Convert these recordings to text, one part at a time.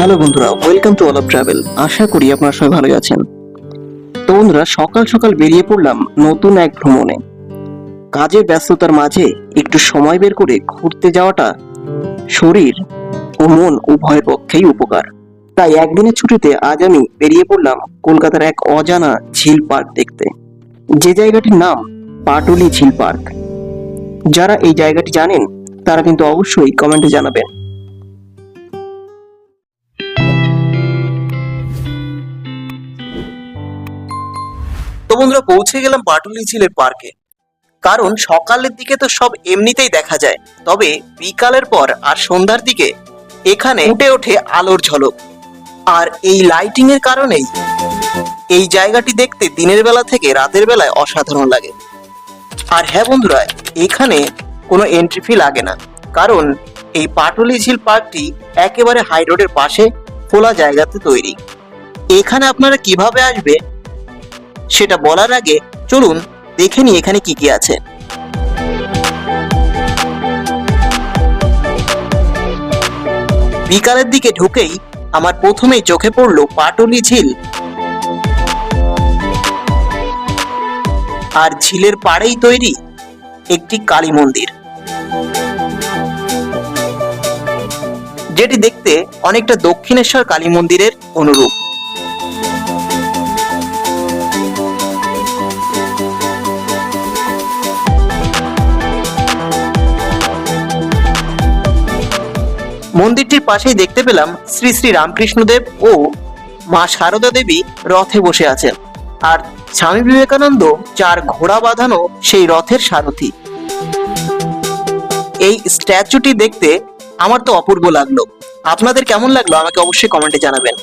Hello বন্ধুরা welcome to all of travel আশা করি আপনারা সবাই ভালো আছেন। তো বন্ধুরা, সকাল সকাল বেরিয়ে পড়লাম নতুন এক ভ্রমণে। কাজের ব্যস্ততার মাঝে একটু সময় বের করে ঘুরতে যাওয়াটা শরীর ও মন উভয়ের পক্ষেই উপকার। তাই একদিনের ছুটিতে আজ আমি বেরিয়ে পড়লাম কলকাতার এক অজানা ঝিল পার্ক দেখতে। যে জায়গাটির নাম পাটুলি ঝিল পার্ক। যারা এই জায়গাটি জানেন, তারা কিন্তু অবশ্যই কমেন্টে জানাবেন। বন্ধুরা পৌঁছে গেলাম পাটুলি ঝিলের পার্কে কারণ সকালের দিকে তো সব এমনিতেই দেখা যায়। তবে বিকালের পর আর সন্ধ্যার দিকে এখানে উঠে ওঠে আলোর ঝলক। আর এই লাইটিং এর কারণেই এই জায়গাটি দেখতে দিনের বেলা থেকে রাতের বেলায় অসাধারণ লাগে। আর হ্যাঁ বন্ধুরা, এখানে কোনো এন্ট্রি ফি লাগে না। কারণ এই পাটুলি ঝিল পার্কটি একেবারে হাই রোডের পাশে, খোলা জায়গাতে তৈরি। এখানে আপনারা কীভাবে আসবে সেটা বলার আগে চলুন দেখে নি এখানে কি কি আছে। বিকালের দিকে ঢুকেই আমার প্রথমেই চোখে পড়ল পাটুলি ঝিল। আর ঝিলের পাড়েই তৈরি একটি কালী মন্দির। যেটি দেখতে অনেকটা দক্ষিণেশ্বর কালী মন্দিরের অনুরূপ। মন্দিরটির পাশেই দেখতে পেলাম শ্রী শ্রী রামকৃষ্ণদেব ও মা শারদা দেবী রথে বসে আছেন। আর স্বামী বিবেকানন্দ চার ঘোড়া বাঁধানো সেই রথের সারথি। এই স্ট্যাচুটি দেখতে আমার তো অপূর্ব লাগল। আপনাদের কেমন লাগল আমাকে অবশ্যই কমেন্টে জানাবেন।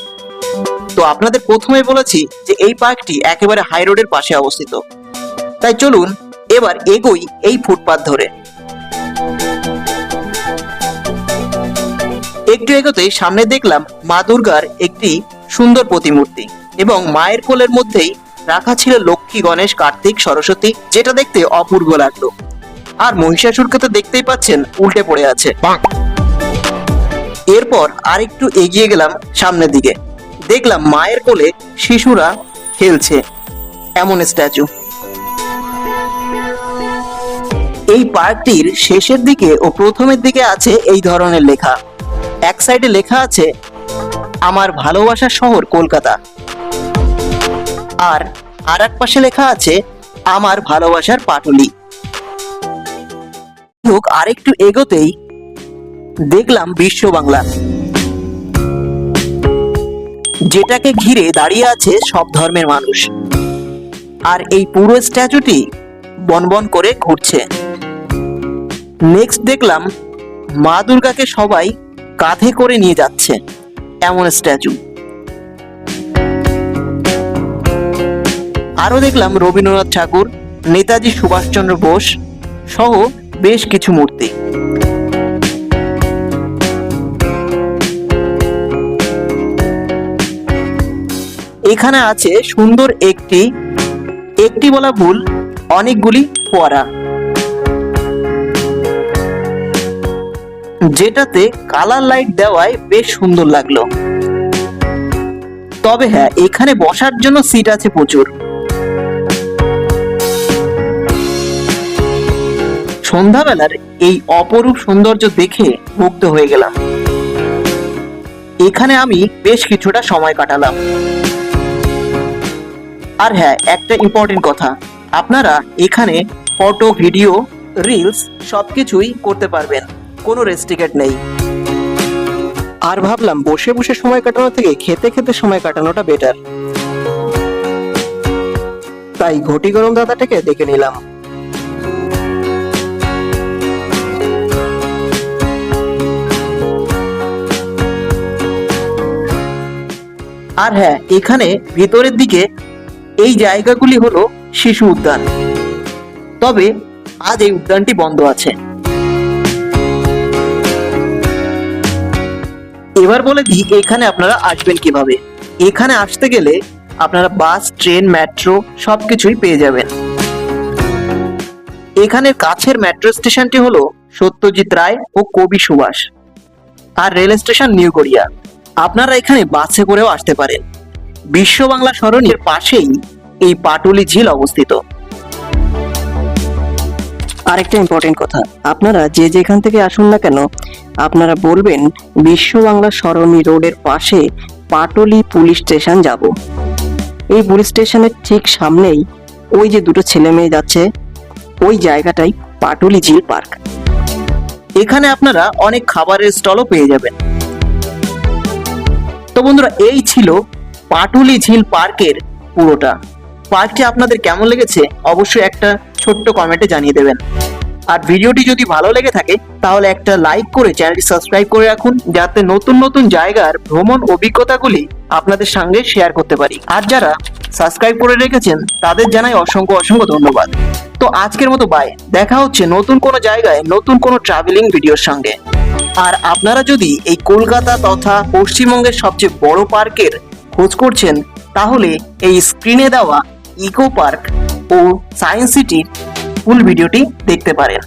তো আপনাদের প্রথমে বলেছি যে এই পার্কটি একেবারে হাই রোডের পাশে অবস্থিত। তাই চলুন এবার এগোই এই ফুটপাথ ধরে। একটু এগোতেই সামনে দেখলাম মা দুর্গার একটি সুন্দর প্রতিমূর্তি এবং মায়ের কোলের মধ্যেই রাখা ছিল লক্ষ্মী গণেশ কার্তিক সরস্বতী যেটা দেখতে অপূর্ব লাগল। আর মহিষাসুরকে তো দেখতেই পাচ্ছেন উল্টে পড়ে আছে। এরপর আরেকটু এগিয়ে গেলাম সামনের দিকে। দেখলাম মায়ের কোলে শিশুরা খেলছে এমন স্ট্যাচু। এই পার্কটির শেষের দিকে ও প্রথমের দিকে আছে এই ধরনের লেখা। এক সাইডে লেখা আছে, আমার ভালোবাসার শহর কলকাতা। আর আর এক পাশে লেখা আছে, আমার ভালোবাসার পাটুলি। হোক আরেকটু এগোতেই দেখলাম বিশ্ব বাংলা। যেটাকে ঘিরে দাঁড়িয়ে আছে সব ধর্মের মানুষ। আর এই পুরো স্ট্যাচুটি বনবন করে ঘুরছে। নেক্সট দেখলাম মা দুর্গাকে সবাই কাঁধে করে নিয়ে যাচ্ছে এমন স্ট্যাচু। আরও দেখলাম রবীন্দ্রনাথ ঠাকুর, নেতাজি সুভাষচন্দ্র বোস সহ বেশ কিছু মূর্তি। এখানে আছে সুন্দর একটি একটি বলা ভুল, অনেকগুলি ফোয়ারা। যেটাতে কালার লাইট দেওয়ায় বেশ সুন্দর লাগল। তবে হ্যাঁ এখানে বসার জন্য সিট আছে প্রচুর। সন্ধ্যাবেলার এই অপরূপ সৌন্দর্য দেখে মুগ্ধ হয়ে গেলাম। এখানে আমি বেশ কিছুটা সময় কাটালাম। আর হ্যাঁ একটা ইম্পর্টেন্ট কথা, আপনারা এখানে ফটো ভিডিও রিলস সবকিছুই করতে পারবেন। কোনো রেস্ট্রিকেট নেই। আর ভাবলাম বসে বসে সময় কাটানো থেকে খেতে খেতে সময় কাটানোটা বেটার তাই ঘটি গরম দাদাটাকে দেখে নিলাম। আর হ্যাঁ এখানে ভেতরের দিকে এই জায়গাগুলি হলো শিশু উদ্যান। তবে আজ এই উদ্যানটি বন্ধ আছে। এবার বলে দিই, এখানে আপনারা আসবেন কীভাবে? এখানে আসতে গেলে আপনারা বাস, ট্রেন মেট্রো সবকিছুই পেয়ে যাবেন। এখানের কাছের মেট্রো স্টেশনটি হলো সত্যজিৎ রায় ও কবি সুভাষ। আর রেল স্টেশন নিউ গড়িয়া। আপনারা এখানে বাসে করেও আসতে পারেন। বিশ্ব বাংলা সরণির পাশেই এই পাটুলি ঝিল অবস্থিত। আরেকটা ইম্পর্টেন্ট কথা। আপনারা যে যেখান থেকে আসুন না কেন, আপনারা বলবেন বিশ্ব বাংলা সরণি রোডের পাশে পাটলি পুলিশ স্টেশন যাব। এই পুলিশ স্টেশনের ঠিক সামনেই ওই যে দুটো ছেলে মেয়ে যাচ্ছে, ওই জায়গাটাই পাটুলি ঝিল পার্ক। এখানে আপনারা অনেক খাবারের স্টলও পেয়ে যাবেন। তো বন্ধুরা, এই ছিল পাটুলি ঝিল পার্কের পুরোটা। পার্কটি আপনাদের কেমন লেগেছে? অবশ্যই একটা ছোট্ট কমেন্টে জানিয়ে দেবেন। আর ভিডিওটি যদি ভালো লেগে থাকে, তাহলে একটা লাইক করে চ্যানেলটি সাবস্ক্রাইব করে রাখুন, যাতে নতুন নতুন জায়গার ভ্রমণ অভিজ্ঞতাগুলি আপনাদের সঙ্গে শেয়ার করতে পারি। আর যারা সাবস্ক্রাইব করে রেখেছেন, তাদের জানাই অসংখ্য অসংখ্য ধন্যবাদ। তো আজকের মতো বাই দেখা হচ্ছে নতুন কোনো জায়গায়, নতুন কোনো ট্রাভেলিং ভিডিওর সঙ্গে। আর আপনারা যদি এই কলকাতা তথা পশ্চিমবঙ্গের সবচেয়ে বড় পার্কের খোঁজ করছেন, তাহলে এই স্ক্রিনে দেওয়া ইকো পার্ক ও সায়েন্স সিটির ফুল ভিডিওটি দেখতে পারেন।